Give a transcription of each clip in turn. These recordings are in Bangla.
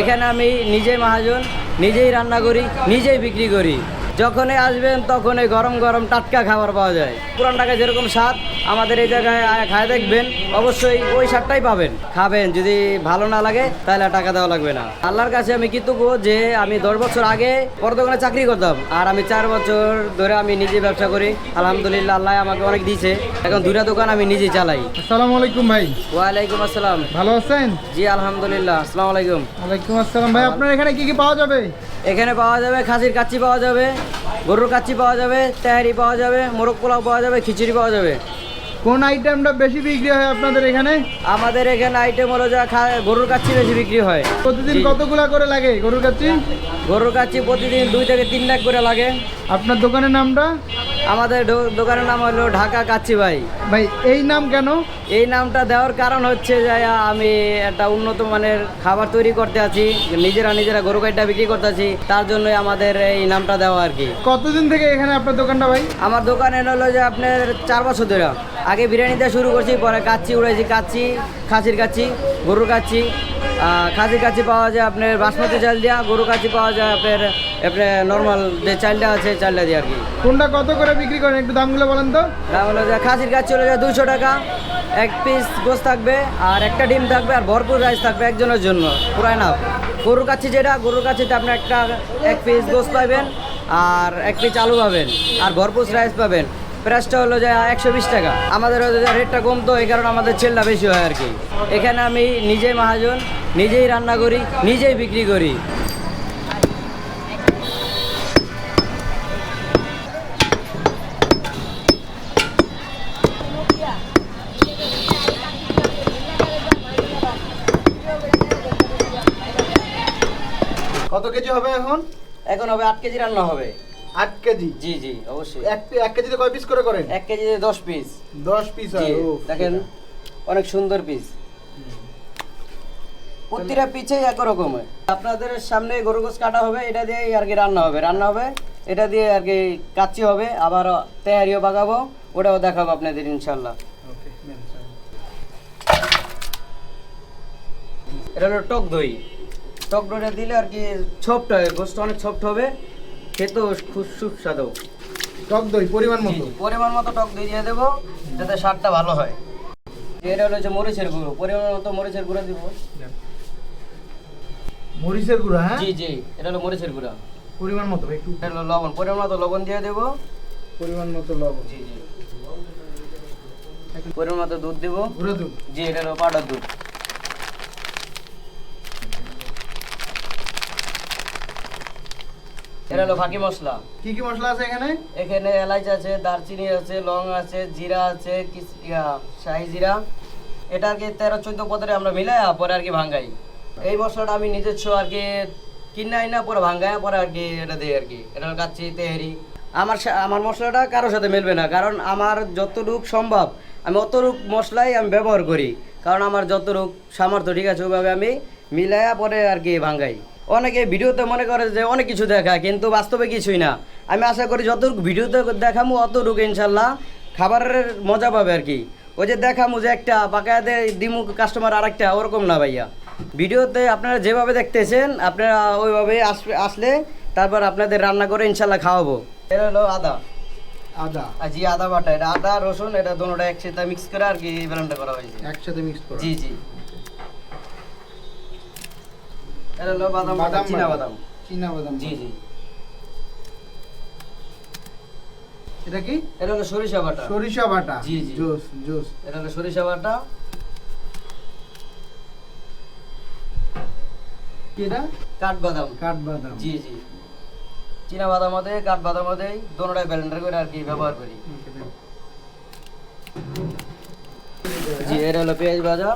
এখানে আমি নিজে মহাজন, নিজেই রান্না করি, নিজেই বিক্রি করি। যখনই আসবেন তখনই গরম গরম টাটকা খাবার পাওয়া যায়। পুরান ঢাকায় যেরকম স্বাদ আমাদের এই জায়গায় খায় দেখবেন অবশ্যই ওই স্বাদটাই পাবেন। খাবেন যদি ভালো না লাগে তাহলে টাকা দেওয়া লাগবে না। আল্লাহর কাছে আমি কৃতজ্ঞ যে আমি দশ বছর আগে বড় চাকরি করতাম আর আমি চার বছর ধরে আমি নিজে ব্যবসা করি। আলহামদুলিল্লাহ আল্লাহ আমাকে অনেক দিয়েছে। এখন দুটা দোকান আমি নিজেই চালাই। আসসালামু আলাইকুম ভাই। ওয়ালাইকুম আসসালাম। ভালো আছেন? জি আলহামদুলিল্লাহ আসসালামু আলাইকুম। ওয়ালাইকুম আসসালাম। ভাই আপনার এখানে কি কি পাওয়া যাবে? এখানে পাওয়া যাবে খাসির কাচ্চি পাওয়া যাবে গরুর কাচ্চি পাওয়া যাবে তেহারি পাওয়া যাবে মোরগ পোলাও পাওয়া যাবে খিচুড়ি পাওয়া যাবে। কোন আইটেমটা বেশি বিক্রি হয় আপনাদের এখানে? আমাদের এখানে আইটেম হলো যা গরুর কাচ্চি বেশি বিক্রি হয়। প্রতিদিন কতগুলা করে লাগে গরুর কাচ্চি? গরুর কাচ্চি প্রতিদিন দুই থেকে তিন লাখ করে লাগে। আপনার দোকানের নামটা? আমাদের দোকানের নাম হলো ঢাকা কাচ্চি ভাই। ভাই এই নাম কেন? এই নামটা দেওয়ার কারণ হচ্ছে যে আমি একটা উন্নত মানের খাবার তৈরি করতে আছি নিজেরা নিজেরা গরু কাইটা বিক্রি করতে আছি তার জন্যই আমাদের এই নামটা দেওয়া আর কি। কতদিন থেকে এখানে আপনার দোকানটা ভাই? আমার দোকানে হলো যে আপনার চার বছর ধরে। আগে বিরিয়ানি দিয়ে শুরু করছি পরে কাচ্চি উড়াইছি কাচ্চি খাসির কাচ্চি গরুর কাচ্চি খাসির কাচ্চি পাওয়া যায় আপনার বাসমতি চাল দিয়া গরু কাছি পাওয়া যায় আপনার আপনার নর্মাল যে চালটা আছে চালটা দিয়ে আর কি। কোনটা কত করে বিক্রি করেন? একটু দামগুলো বলেন তো। দাম হলো যে খাসির কাচ্চি চলে যায় দুশো টাকা এক পিস গোস থাকবে আর একটা ডিম থাকবে আর ভরপুর রাইস থাকবে একজনের জন্য পুরাই না গরুর কাচ্চি যেটা গরুর কাচ্চিতে আপনি একটা এক পিস গোস পাবেন আর এক পিস আলু পাবেন আর ভরপুর রাইস পাবেন। প্রাইসটা হলো যে একশো বিশ টাকা। আমাদের রেটটা কমতো এই কারণে আমাদের ছেলটা বেশি হয় আর কি। এখানে আমি নিজে মহাজন নিজেই রান্না করি নিজেই বিক্রি করি। কত কেজি হবে এখন? এখন হবে আট কেজি রান্না হবে। আট কেজি? জি জি অবশ্যই। এক এক কেজিতে কয় পিস করে করেন? এক কেজিতে দশ পিস দশ পিস দেখেন অনেক সুন্দর পিস প্রতিটা পিছে একরকম হয়। আপনাদের সামনে গরু গোস কাটা হবে এটা দিয়ে আর কি রান্না হবে। রান্না হবে এটা দিয়ে আর কি কাচ্চি হবে আবার তেয়ারিও বাগাবো ওটাও দেখাবো আপনাদের ইনশাল্লাহ এটা হলো টক দই। টক দইটা দিলে আর কি সফট হয় গোস্ত অনেক সফট হবে খেতেও খুব সুস্বাদু। টক দই পরিমাণ মতো। পরিমাণ মতো টক দই দিয়ে দেবো যাতে স্বাদটা ভালো হয়। এটা হলো যে মরিচের গুঁড়ো পরিমাণ মতো মরিচের গুঁড়ো দিব। মরিচের গুঁড়া হ্যাঁ? জি জি এটা হলো মরিচের গুঁড়ো। পরিমাণ মতো একটু। এটা হলো লবণ পরিমাণ মতো লবণ দিয়ে দেবো। পরিমাণ মতো লবণ। জি জি। পরিমাণ মতো দুধ দিব। গুঁড়ো দুধ? জি এটা হলো পাউডার দুধ। এটা হলো ফাঁকি মশলা। কি কি মশলা আছে এখানে? এখানে এলাচ আছে দারচিনি আছে লং আছে জিরা আছে শাহি জিরা। এটা আর কি তেরো চোদ্দ পদরে আমরা মিলাই পরে আর কি ভাঙ্গাই এই মশলাটা আমি নিজস্ব আর কি কিনে আই না, পরে ভাঙ্গায়, পরে আর কি এটা দিই আর কি। এটা কাচ্চি তেহারি। আমার আমার মশলাটা কারোর সাথে মিলবে না, কারণ আমার যতটুক সম্ভব, আমি অতটুক মশলাই আমি ব্যবহার করি। কারণ আমার যতটুক সামর্থ্য, ঠিক আছে, ওইভাবে আমি মিলাইয়া পরে আর কি ভাঙ্গাই। অনেকে ভিডিওতে মনে করে যে অনেক কিছু দেখায়, কিন্তু বাস্তবে কিছুই না। আমি আশা করি যতটুকু ভিডিওতে দেখামু, অতটুকু ইনশাল্লাহ খাবারের মজা পাবে আর কি। ওই যে দেখামু যে একটা বাকায়াতে দিমু কাস্টমার আরেকটা, ওরকম না ভাইয়া। ভিডিওতে আপনারা যেভাবে দেখতেছেন আপনারা ওইভাবে আসলে তারপর আপনাদের রান্না করে ইনশাল্লাহ খাওয়াবো। এটা হলো আদা। আদা। জি আদা বাটা এটা আদা রসুন এটা দুটোটা একসাথে মিক্স করে আর কি ব্লেন্ডটা করা হয়েছে। একসাথে মিক্স করা। জি জি। এটা হলো বাদাম বাদাম চীনা বাদাম। চীনা বাদাম জি জি। এটা কি? এটা হলো সরিষা বাটা। সরিষা বাটা। জি, জি। Juice juice. এটা হলো সরিষা বাটা। এটা কাঠবাদাম। কাঠবাদাম। জি জি। চীনা বাদাম মধ্যে কাঠবাদাম মধ্যে দোনোটাই ব্লেন্ডার করে আর কি ব্যবহার করি। জি এটা হলো পেঁয়াজ ভাজা।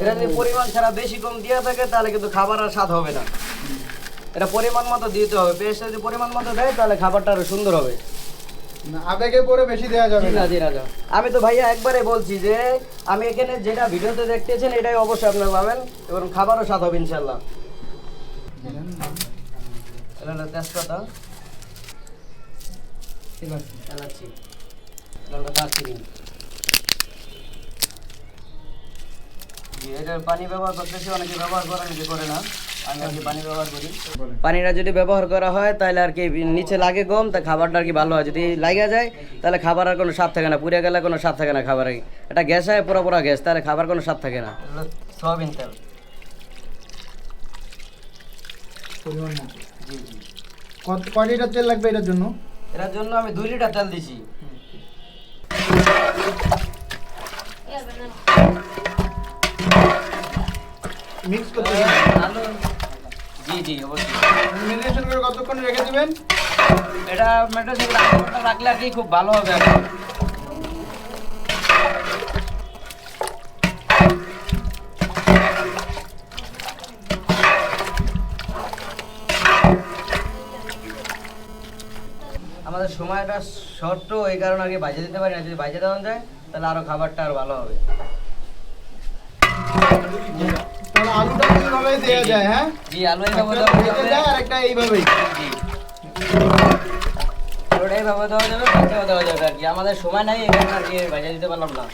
এটা যদি পরিমাণ ছাড়া বেশি কম দিয়ে থাকে তাহলে কিন্তু খাবার আর স্বাদ হবে না। এটা পরিমাণ মতো দিতে হবে। পেঁয়াজটা যদি পরিমাণ মতো দেয় তাহলে খাবারটা আরও সুন্দর হবে। আবেগে পরে বেশি দেওয়া যাবে না না। জি রাজা আমি তো ভাইয়া একবারে বলছি যে আমি এখানে যেটা ভিডিওতে দেখতেছেন এটাই অবশ্যই আপনারা পাবেন এবং খাবারও স্বাদ হবে ইনশাল্লাহ এটা হলো তেজপাতা। এলাচি। এলাচি লঙ্কা দারচিনি। এটার পানি ব্যবহার করতেছি অনেকে ব্যবহার করে অনেকে করে না। আমি পানি ব্যবহার করি। পানিটা যদি ব্যবহার করা হয় তাহলে আর কি নিচে লাগে গম তা খাবারটা আর কি ভালো হয়। যদি লাগা যায় তাহলে খাবার আর কোনো স্বাদ থাকে না। পুড়ে গেলে কোনো স্বাদ থাকে না খাবারে। এটা গ্যাস হয় পুরো পুরো গ্যাস তাহলে খাবার কোনো স্বাদ থাকে না। সয়াবিন তেল। কত কয় লিটার তেল লাগবে এটার জন্য? এটার জন্য আমি দুই লিটার তেল দিছি। মিক্স করতে আলু জি জি করে কতক্ষণ রেখে দিবেন? এটা রাখলে আর কি খুব ভালো হবে আর আমাদের সময়টা শর্ট এই কারণে আগে বাজে দিতে পারি না যদি বাজে দেওয়া যায় তাহলে আরও খাবারটা আরও ভালো হবে। আলুটা দেওয়া যায় হ্যাঁ? জি আলু এইভাবে দেওয়া যায় আর একটা এইভাবেই। জি আলুটা এইভাবে দেওয়া যাবে ভাজাও দেওয়া যাবে আর কি। আমাদের সময় নাই কারণে আর কি বাজে দিতে পারলাম না।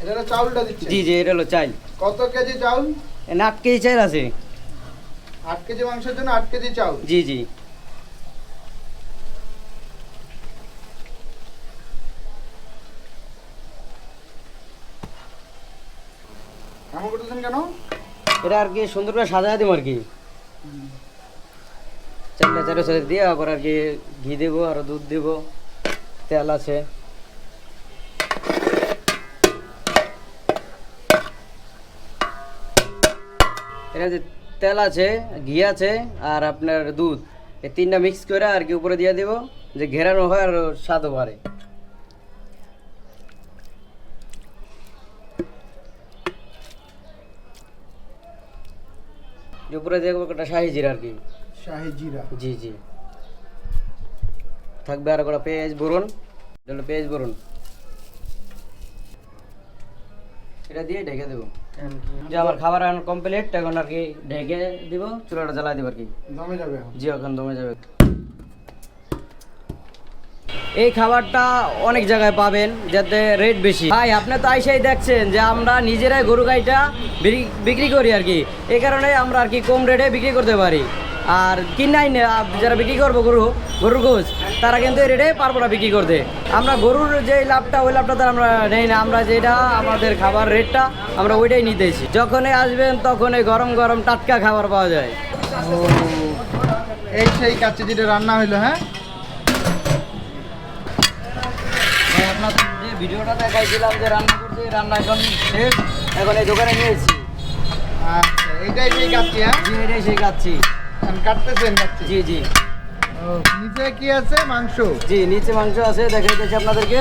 এটা চাউলটা দিচ্ছে জি জি এটা হলো চাইল। কত কেজি চাউল? এনে আট কেজি চাইল আছে। আট কেজি মাংসের জন্য আট কেজি চাউল। জি জি। এমন করতেছেন কেন? এটা আর কি সুন্দর করে সাজা দিব আর কি। চারটা সাথে দিয়ে আবার আর কি ঘি দেবো, আর দুধ তেল আছে। এটা যে তেল আছে, ঘি আছে আর আপনার দুধ, এই তিনটা মিক্স করে আর কি উপরে দিয়ে দিব, যে ঘেরানো হয় আর স্বাদও বাড়ে। যে উপরে দেখব একটা শাহি জিরা আর কি শাহি জিরা। জি জি। থাকবে আর একটা পেঁয়াজ বরুন এটা পেঁয়াজ বরুন এটা দিয়ে ঢেকে দেবো। যে আমার খাবার এখন কমপ্লিট এখন আর কি ঢেকে দিব চুলাটা জ্বালা দিব আর কি। দমে যাবে জি এখন দমে যাবে। এই খাবারটা অনেক জায়গায় পাবেন, যাতে রেট বেশি। ভাই, আপনি তো আইসাই দেখছেন যে আমরা নিজেরাই গরু গাইটা বিক্রি- করি আর কি। এই কারণে আমরা আর কি কম রেটে বিক্রি করতে পারি। আর কিনাই যারা বিক্রি করব গরু, গরুর গোছ তারা কিন্তু এই রেটে পারব না বিক্রি করতে। আমরা গরুর যে লাভটা, ওই লাভটা তার আমরা নেই না। আমরা যেটা, আমাদের খাবার রেটটা আমরা ওইটাই নিতেছি। যখনই আসবেন, তখনই গরম গরম টাটকা খাবার পাওয়া যায়। এই সেই কাচ্চি যেটা রান্না হইল হ্যাঁ? ভাই আপনাদের যে ভিডিওটা দেখাইছিলাম যে রান্না করছি রান্না এখন শেষ এখন এই দোকানে নিয়েছি আচ্ছা এইটাই সেই কাচ্চি হ্যাঁ? জি এটাই সেই এখন কাটতেছেন কাচ্চি? জি জি। নিচে কি আছে? মাংস? জি নিচে মাংস আছে দেখাইতেছি আপনাদেরকে।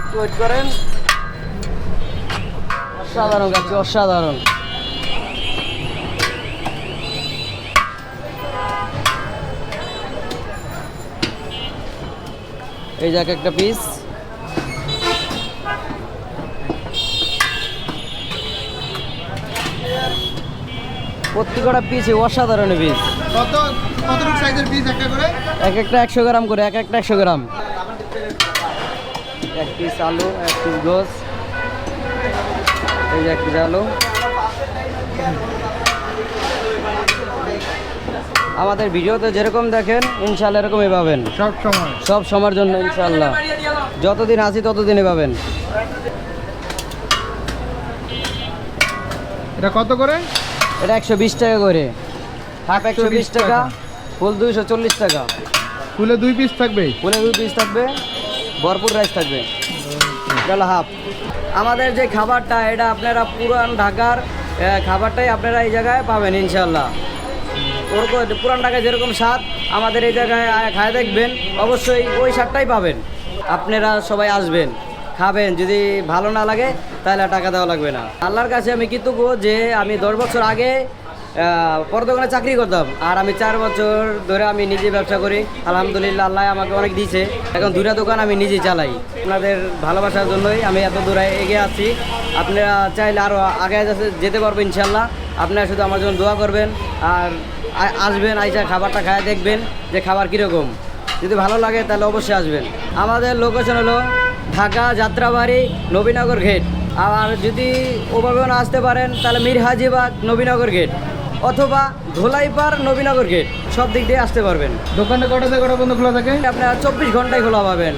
একটু ওয়েট করেন। অসাধারণ খাচ্ছি অসাধারণ। এই যাক একটা পিস প্রত্যেকটা পিস অসাধারণ পিস কত কতটুকু সাইজের পিস একটা করে? এক একটা একশো গ্রাম করে এক একটা একশো গ্রাম। এক পিস আলু এক পিস গোস। এই এক পিস আলু। আমাদের ভিডিওতে যেরকম দেখেন ইনশাল্লাহ এরকমই পাবেন। সব সময়। সব সময়ের জন্য ইনশাল্লাহ যতদিন আছি ততদিনই পাবেন। এটা কত করে? এটা একশো বিশ টাকা করে। হাফ একশো বিশ টাকা। ফুল দুইশো চল্লিশ টাকা। ফুলে দুই পিস থাকবে? ফুলে দুই পিস থাকবে ভরপুর রাইস থাকবে। হলো হাফ। আমাদের যে খাবারটা এটা আপনারা পুরান ঢাকার খাবারটাই আপনারা এই জায়গায় পাবেন ইনশাল্লাহ ওরকম পুরান ঢাকায় যেরকম স্বাদ আমাদের এই জায়গায় খায় দেখবেন অবশ্যই ওই স্বাদটাই পাবেন। আপনারা সবাই আসবেন। খাবেন, যদি ভালো না লাগে, তাহলে টাকা দেওয়া লাগবে না। আল্লাহর কাছে আমি কৃতজ্ঞ যে আমি দশ বছর আগে পর দোকানে চাকরি করতাম, আর আমি চার বছর ধরে আমি নিজে ব্যবসা করি। আলহামদুলিল্লাহ, আল্লাহ আমাকে অনেক দিয়েছে। এখন দুটা দোকান আমি নিজে চালাই। আপনাদের ভালোবাসার জন্যই আমি এত দূরে এগিয়ে আছি। আপনারা চাইলে আরও আগে যাতে- পারবেন ইনশাল্লাহ আপনারা শুধু আমার জন্য দোয়া করবেন, আর আসবেন, আইসা খাবারটা খায় দেখবেন যে খাবার কীরকম। যদি ভালো লাগে, তাহলে অবশ্যই আসবেন। আমাদের লোকেশন হলো ঢাকা যাত্রাবাড়ি নবীনগর গেট আর যদি ওভাবে না আসতে পারেন তাহলে মীর হাজিবাগ নবীনগর গেট অথবা ধোলাইপাড় নবীনগর গেট সব দিক দিয়ে আসতে পারবেন। দোকানটা কটা থেকে কটা পর্যন্ত খোলা থাকে? আপনার চব্বিশ ঘন্টায় খোলা পাবেন।